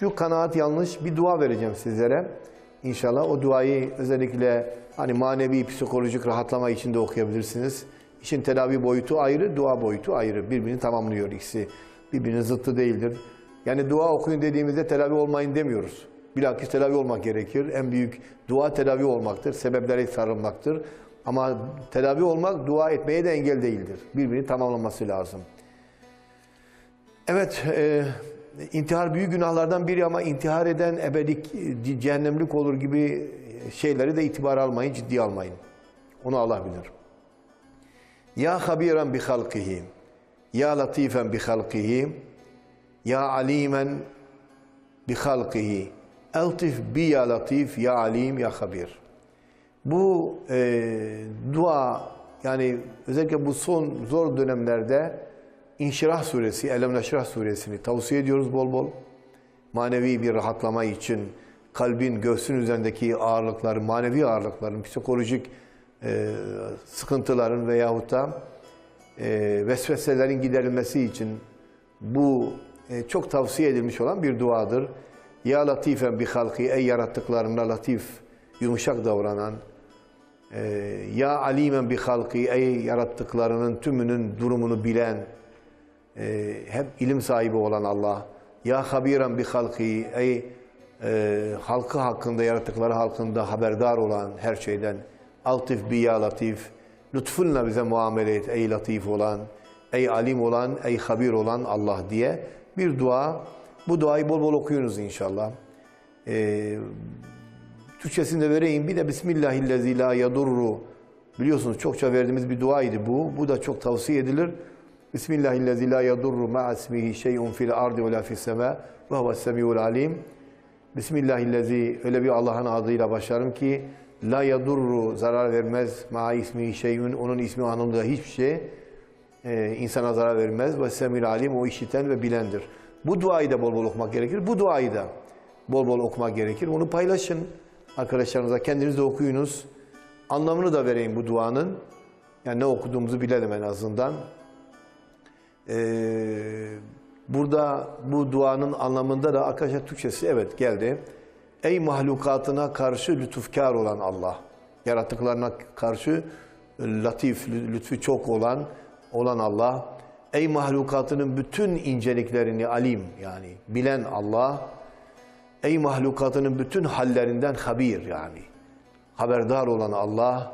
Şu kanaat yanlış bir dua vereceğim sizlere. İnşallah o duayı özellikle hani manevi, psikolojik rahatlama için de okuyabilirsiniz. İşin tedavi boyutu ayrı, dua boyutu ayrı. Birbirini tamamlıyor ikisi. Birbirinin zıttı değildir. Yani dua okuyun dediğimizde tedavi olmayın demiyoruz. Bilakis tedavi olmak gerekir. En büyük dua tedavi olmaktır. Sebeplere sarılmaktır. Ama tedavi olmak dua etmeye de engel değildir. Birbirini tamamlaması lazım. Evet, e, intihar büyük günahlardan biri ama intihar eden ebedik, e, cehennemlik olur gibi şeyleri de itibar almayın, ciddiye almayın. Onu Allah bilir. Ya habiren bi halkihi, ya latifen bi halkihi, ya alimen bi halkihi, eltif bi ya latif, ya alim, ya habir. Bu e, dua yani özellikle bu son zor dönemlerde İnşirah suresi, Elem Neşrah suresini tavsiye ediyoruz bol bol. Manevi bir rahatlama için kalbin, göğsün üzerindeki ağırlıkların, manevi ağırlıkların, psikolojik e, sıkıntıların veyahut da e, vesveselerin giderilmesi için bu e, çok tavsiye edilmiş olan bir duadır. Ya latifen bi halki, ey yarattıklarına latif, yumuşak davranan, e, ya alimen bi halki, ey yarattıklarının tümünün durumunu bilen, e, hep ilim sahibi olan Allah. Ya habiren bi halki, ey e, halkı hakkında, yarattıkları hakkında haberdar olan her şeyden. Altif bi ya latif, lütfunla bize muamele et ey latif olan, ey alim olan, ey habir olan Allah diye bir dua. Bu duayı bol bol okuyunuz inşallah. E, Türkçesini de vereyim. Bir de Bismillahillezî la yadurru. Biliyorsunuz çokça verdiğimiz bir duaydı bu. Bu da çok tavsiye edilir. Bismillahillezî la yadurru ma'a şey'un fil ardı ve la fis semâ ve huves semî'ul alîm. Bismillahillezî öyle bir Allah'ın adıyla başlarım ki la yadurru zarar vermez ma'a ismihi şey'un onun ismi anıldığı hiçbir şey e, insana zarar vermez ve semî'ul alîm o işiten ve bilendir. Bu duayı da bol bol okumak gerekir. Bu duayı da bol bol okumak gerekir. Onu paylaşın arkadaşlarınıza. Kendiniz de okuyunuz. Anlamını da vereyim bu duanın. Yani ne okuduğumuzu bilelim en azından. Ee, burada bu duanın anlamında da arkadaşlar Türkçesi evet geldi. Ey mahlukatına karşı lütufkar olan Allah. Yarattıklarına karşı latif, lütfu çok olan olan Allah. Ey mahlukatının bütün inceliklerini alim yani bilen Allah. Ey mahlukatının bütün hallerinden habir yani haberdar olan Allah.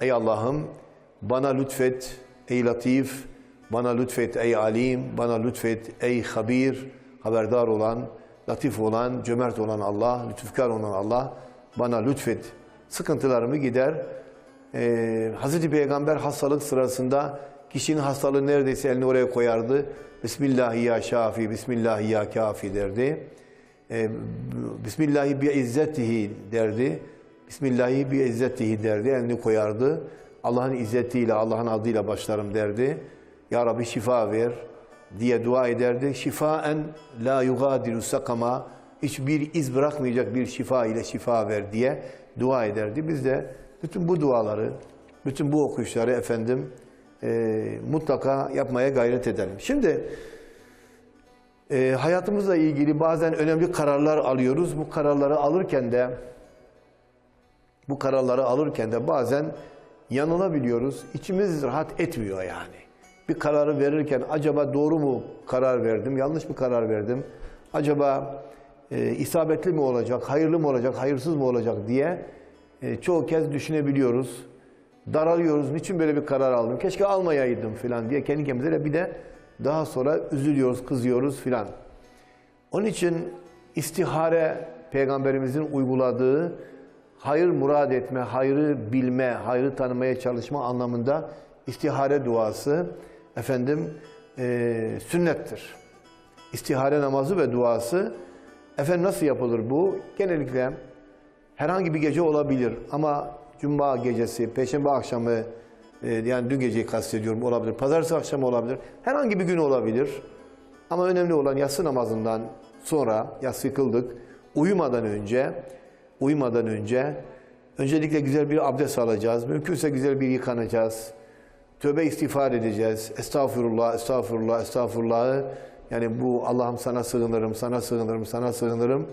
Ey Allah'ım bana lütfet ey latif, bana lütfet ey alim, bana lütfet ey habir, haberdar olan, latif olan, cömert olan Allah, lütufkar olan Allah bana lütfet. Sıkıntılarımı gider. Ee, Hazreti Peygamber hastalık sırasında kişinin hastalığı neredeyse elini oraya koyardı. Bismillahi ya şafi, Bismillahi ya kafi derdi. Ee, Bismillahi bi izzetihi derdi. Bismillahi bi izzetihi derdi. Elini koyardı. Allah'ın izzetiyle, Allah'ın adıyla başlarım derdi. Ya Rabbi şifa ver diye dua ederdi. Şifaen la yugadiru sakama hiçbir iz bırakmayacak bir şifa ile şifa ver diye dua ederdi. Biz de bütün bu duaları, bütün bu okuyuşları efendim e, mutlaka yapmaya gayret edelim. Şimdi e, hayatımızla ilgili bazen önemli kararlar alıyoruz. Bu kararları alırken de bu kararları alırken de bazen yanılabiliyoruz. İçimiz rahat etmiyor yani. Bir kararı verirken acaba doğru mu karar verdim, yanlış mı karar verdim? Acaba e, isabetli mi olacak, hayırlı mı olacak, hayırsız mı olacak diye e, çoğu kez düşünebiliyoruz. Daralıyoruz. Niçin böyle bir karar aldım? Keşke almayaydım falan diye kendi kendimize de bir de daha sonra üzülüyoruz, kızıyoruz filan. Onun için istihare peygamberimizin uyguladığı hayır murad etme, hayrı bilme, hayrı tanımaya çalışma anlamında istihare duası efendim e, sünnettir. İstihare namazı ve duası efendim nasıl yapılır bu? Genellikle herhangi bir gece olabilir ama cuma gecesi, peşembe akşamı e, yani dün geceyi kastediyorum olabilir. Pazartesi akşamı olabilir. Herhangi bir gün olabilir. Ama önemli olan yatsı namazından sonra yatsı kıldık. Uyumadan önce uyumadan önce öncelikle güzel bir abdest alacağız. Mümkünse güzel bir yıkanacağız. Tövbe istiğfar edeceğiz. Estağfurullah, estağfurullah, estağfurullah'ı Yani bu Allah'ım sana sığınırım, sana sığınırım, sana sığınırım.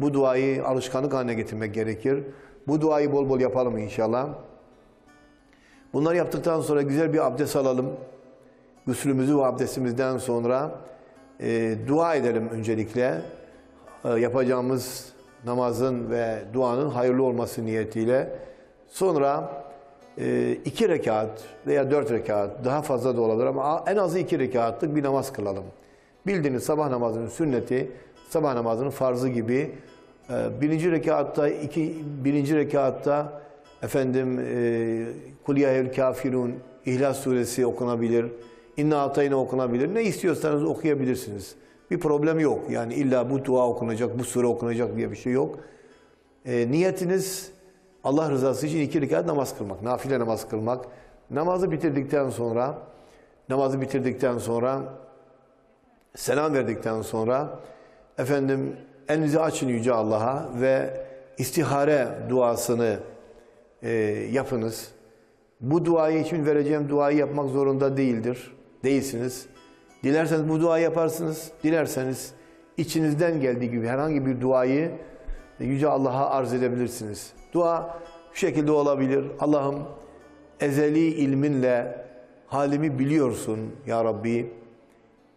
Bu duayı alışkanlık haline getirmek gerekir. Bu duayı bol bol yapalım inşallah. Bunları yaptıktan sonra güzel bir abdest alalım. Gusülümüzü ve abdestimizden sonra e, dua edelim öncelikle. E, yapacağımız namazın ve duanın hayırlı olması niyetiyle. Sonra iki rekat veya dört rekat daha fazla da olabilir ama en azı iki rekatlık bir namaz kılalım. Bildiğiniz sabah namazının sünneti, sabah namazının farzı gibi e, birinci rekatta, iki, birinci rekatta efendim e, Kul ya eyyuhel kafirun İhlas suresi okunabilir. İnna atayna okunabilir. Ne istiyorsanız okuyabilirsiniz. Bir problem yok. Yani illa bu dua okunacak, bu sure okunacak diye bir şey yok. E, niyetiniz Allah rızası için iki rekat namaz kılmak, nafile namaz kılmak. Namazı bitirdikten sonra, namazı bitirdikten sonra, selam verdikten sonra, efendim elinizi açın Yüce Allah'a ve istihare duasını e, yapınız. Bu duayı için vereceğim duayı yapmak zorunda değildir. Değilsiniz. Dilerseniz bu duayı yaparsınız. Dilerseniz içinizden geldiği gibi herhangi bir duayı Yüce Allah'a arz edebilirsiniz. Dua şu şekilde olabilir. Allah'ım ezeli ilminle halimi biliyorsun ya Rabbi.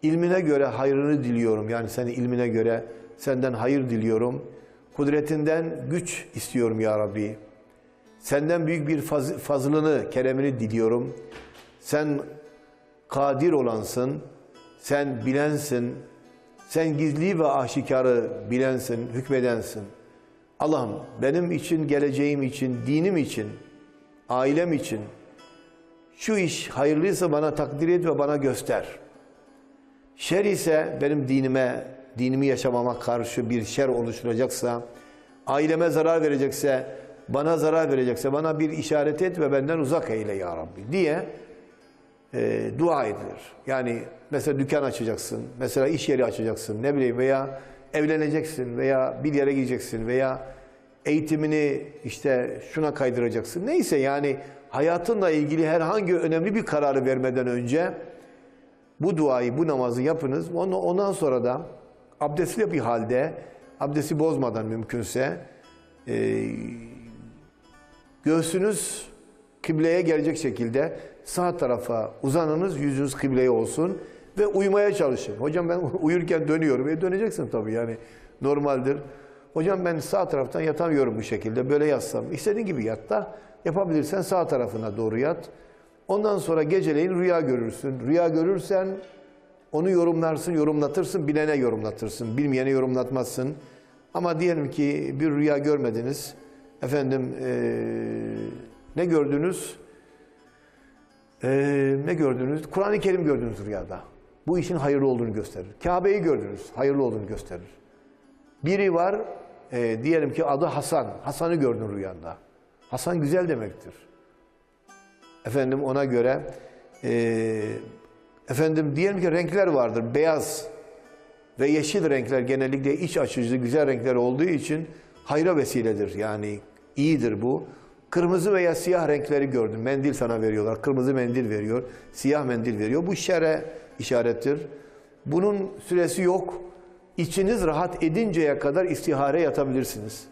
İlmine göre hayrını diliyorum. Yani senin ilmine göre senden hayır diliyorum. Kudretinden güç istiyorum ya Rabbi. Senden büyük bir faz, fazlını, keremini diliyorum. Sen kadir olansın, sen bilensin, sen gizli ve aşikarı bilensin, hükmedensin. Allah'ım benim için, geleceğim için, dinim için, ailem için şu iş hayırlıysa bana takdir et ve bana göster. Şer ise benim dinime, dinimi yaşamama karşı bir şer oluşturacaksa, aileme zarar verecekse, bana zarar verecekse bana bir işaret et ve benden uzak eyle ya Rabbi diye e, dua edilir. Yani mesela dükkan açacaksın, mesela iş yeri açacaksın, ne bileyim veya evleneceksin veya bir yere gideceksin veya eğitimini işte şuna kaydıracaksın. Neyse yani hayatınla ilgili herhangi önemli bir kararı vermeden önce bu duayı, bu namazı yapınız. Ondan sonra da abdestli bir halde, abdesti bozmadan mümkünse e, göğsünüz kıbleye gelecek şekilde sağ tarafa uzanınız, yüzünüz kıbleye olsun ve uyumaya çalışın. Hocam ben uyurken dönüyorum. E döneceksin tabii yani normaldir. Hocam ben sağ taraftan yatamıyorum bu şekilde. Böyle yatsam. İstediğin gibi yat da yapabilirsen sağ tarafına doğru yat. Ondan sonra geceleyin rüya görürsün. Rüya görürsen onu yorumlarsın, yorumlatırsın, bilene yorumlatırsın. Bilmeyene yorumlatmazsın. Ama diyelim ki bir rüya görmediniz. Efendim ee, ne gördünüz? Ee, ne gördünüz? Kur'an-ı Kerim gördünüz rüyada. Bu işin hayırlı olduğunu gösterir. Kabe'yi gördünüz, hayırlı olduğunu gösterir. Biri var, e, diyelim ki adı Hasan. Hasan'ı gördün rüyanda. Hasan güzel demektir. Efendim ona göre, e, efendim diyelim ki renkler vardır. Beyaz ve yeşil renkler genellikle iç açıcı, güzel renkler olduğu için hayra vesiledir. Yani iyidir bu. Kırmızı veya siyah renkleri gördüm. Mendil sana veriyorlar. Kırmızı mendil veriyor. Siyah mendil veriyor. Bu şere işarettir. Bunun süresi yok. İçiniz rahat edinceye kadar istihare yatabilirsiniz.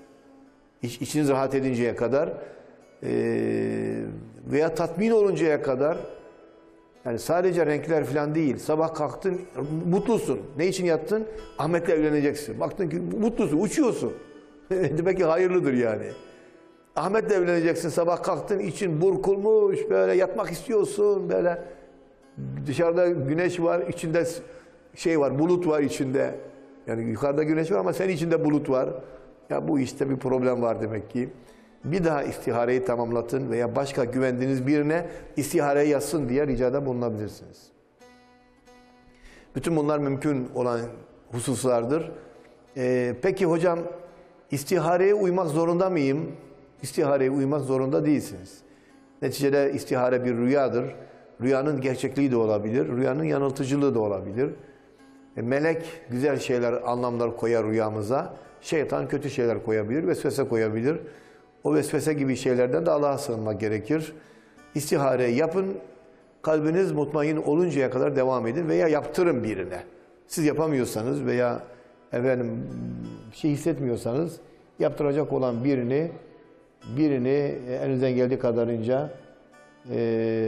İç, içiniz rahat edinceye kadar e, veya tatmin oluncaya kadar yani sadece renkler falan değil. Sabah kalktın mutlusun. Ne için yattın? Ahmet'le evleneceksin. Baktın ki mutlusun, uçuyorsun. Demek ki hayırlıdır yani. Ahmet'le evleneceksin. Sabah kalktın için burkulmuş böyle yatmak istiyorsun böyle. Dışarıda güneş var, içinde şey var, bulut var içinde. Yani yukarıda güneş var ama senin içinde bulut var. Ya bu işte bir problem var demek ki. Bir daha istihareyi tamamlatın veya başka güvendiğiniz birine istihareye yazsın diye ricada bulunabilirsiniz. Bütün bunlar mümkün olan hususlardır. Ee, peki hocam istihareye uymak zorunda mıyım? İstihareye uymak zorunda değilsiniz. Neticede istihare bir rüyadır. Rüyanın gerçekliği de olabilir, rüyanın yanıltıcılığı da olabilir. E, melek güzel şeyler, anlamlar koyar rüyamıza. Şeytan kötü şeyler koyabilir, vesvese koyabilir. O vesvese gibi şeylerden de Allah'a sığınmak gerekir. İstihare yapın, kalbiniz mutmain oluncaya kadar devam edin veya yaptırın birine. Siz yapamıyorsanız veya efendim şey hissetmiyorsanız yaptıracak olan birini birini elinizden geldiği kadarınca e,